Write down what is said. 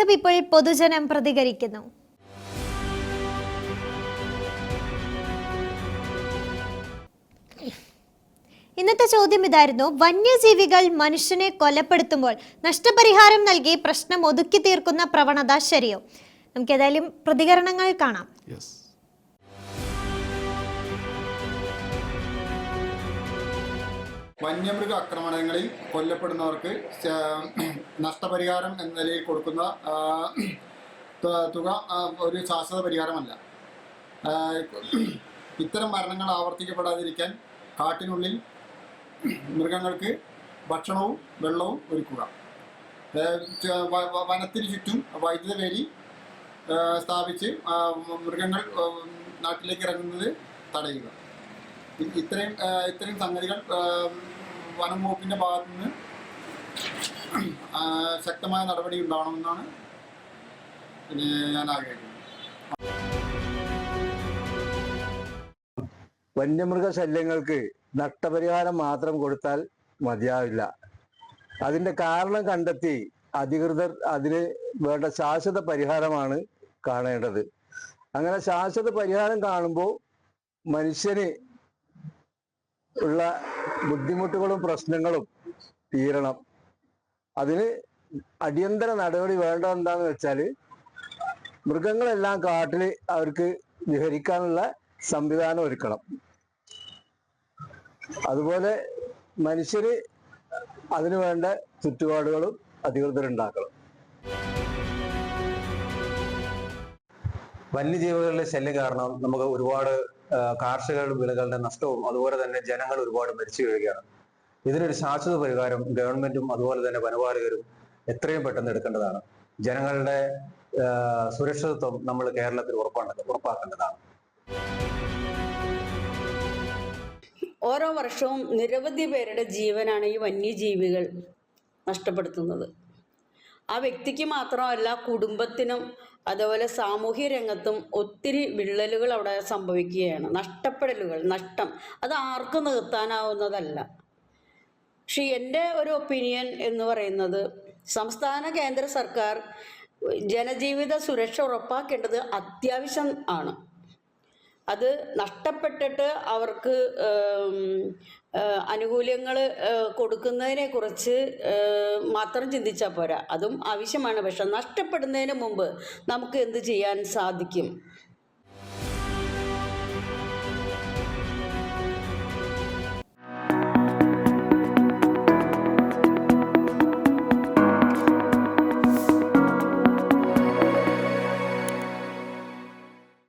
The people പൊതുജനം പ്രതികരിക്കുന്നു? ഇന്നത്തെ ചോദ്യം ഇതായിരുന്നു. വന്യജീവികൾ മനുഷ്യനെ കൊലപ്പെടുത്തുമ്പോൾ നഷ്ടപരിഹാരം നൽകി പ്രശ്നം ഒതുക്കി തീർക്കുന്ന പ്രവണത ശരിയോ? നമുക്ക് ഏതായാലും പ്രതികരണങ്ങൾ കാണാം. വന്യമൃഗ ആക്രമണങ്ങളിൽ കൊല്ലപ്പെടുന്നവർക്ക് നഷ്ടപരിഹാരം എന്ന നിലയിൽ കൊടുക്കുന്ന തുക ഒരു ശാശ്വത പരിഹാരമല്ല. ഇത്തരം മരണങ്ങൾ ആവർത്തിക്കപ്പെടാതിരിക്കാൻ കാട്ടിനുള്ളിൽ മൃഗങ്ങൾക്ക് ഭക്ഷണവും വെള്ളവും ഒരുക്കുക. വനത്തിന് ചുറ്റും വൈദ്യുത വേലി സ്ഥാപിച്ച് മൃഗങ്ങൾ നാട്ടിലേക്ക് ഇറങ്ങുന്നത് തടയുക. ഇത്രയും ഇത്രയും സംഗതികൾ വനം വകുപ്പിന്റെ ഭാഗത്തു നിന്ന് ശക്തമായ നടപടി ഉണ്ടാവണമെന്നാണ് പിന്നെ ഞാൻ ആഗ്രഹിക്കുന്നത്. വന്യമൃഗ ശല്യങ്ങൾക്ക് നഷ്ടപരിഹാരം മാത്രം കൊടുത്താൽ മതിയാവില്ല. അതിന്റെ കാരണം കണ്ടെത്തി അധികൃതർ അതിന് വേണ്ട ശാശ്വത പരിഹാരമാണ് കാണേണ്ടത്. അങ്ങനെ ശാശ്വത പരിഹാരം കാണുമ്പോൾ മനുഷ്യന് ഉള്ള ബുദ്ധിമുട്ടുകളും പ്രശ്നങ്ങളും തീരണം. അതിന് അടിയന്തര നടപടി വേണ്ട എന്താന്ന് വെച്ചാൽ മൃഗങ്ങളെല്ലാം കാട്ടിൽ അവർക്ക് വിഹരിക്കാനുള്ള സംവിധാനം ഒരുക്കണം. അതുപോലെ മനുഷ്യര് അതിനു വേണ്ട ചുറ്റുപാടുകളും അധികൃതർ വന്യജീവികളുടെ ശല്യം കാരണം നമുക്ക് ഒരുപാട് കാർഷിക വിളകളുടെ നഷ്ടവും അതുപോലെ തന്നെ ജനങ്ങൾ ഒരുപാട് മരിച്ചു വീഴുകയാണ്. ഇതിനൊരു ശാശ്വത പരിഹാരം ഗവൺമെന്റും അതുപോലെ തന്നെ വനപാലകരും എത്രയും പെട്ടെന്ന് എടുക്കേണ്ടതാണ്. ജനങ്ങളുടെ സുരക്ഷിതത്വം നമ്മൾ കേരളത്തിൽ ഉറപ്പാക്കേണ്ടതാണ്. ഓരോ വർഷവും നിരവധി പേരുടെ ജീവനാണ് ഈ വന്യജീവികൾ നഷ്ടപ്പെടുത്തുന്നത്. ആ വ്യക്തിക്ക് മാത്രമല്ല കുടുംബത്തിനും അതുപോലെ സാമൂഹ്യ രംഗത്തും ഒത്തിരി വിള്ളലുകൾ അവിടെ സംഭവിക്കുകയാണ്. നഷ്ടപ്പെടലുകൾ നഷ്ടം. അത് ആർക്കും നിർത്താനാവുന്നതല്ല. പക്ഷെ എന്റെ ഒരു ഒപ്പീനിയൻ എന്ന് പറയുന്നത് സംസ്ഥാന കേന്ദ്ര സർക്കാർ ജനജീവിത സുരക്ഷ ഉറപ്പാക്കേണ്ടത് അത്യാവശ്യം ആണ്. അത് നഷ്ടപ്പെട്ടിട്ട് അവർക്ക് ആനുകൂല്യങ്ങൾ കൊടുക്കുന്നതിനെ കുറിച്ച് മാത്രം ചിന്തിച്ചാൽ പോരാ. അതും ആവശ്യമാണ്. പക്ഷെ നഷ്ടപ്പെടുന്നതിന് മുമ്പ് നമുക്ക് എന്ത് ചെയ്യാൻ സാധിക്കും?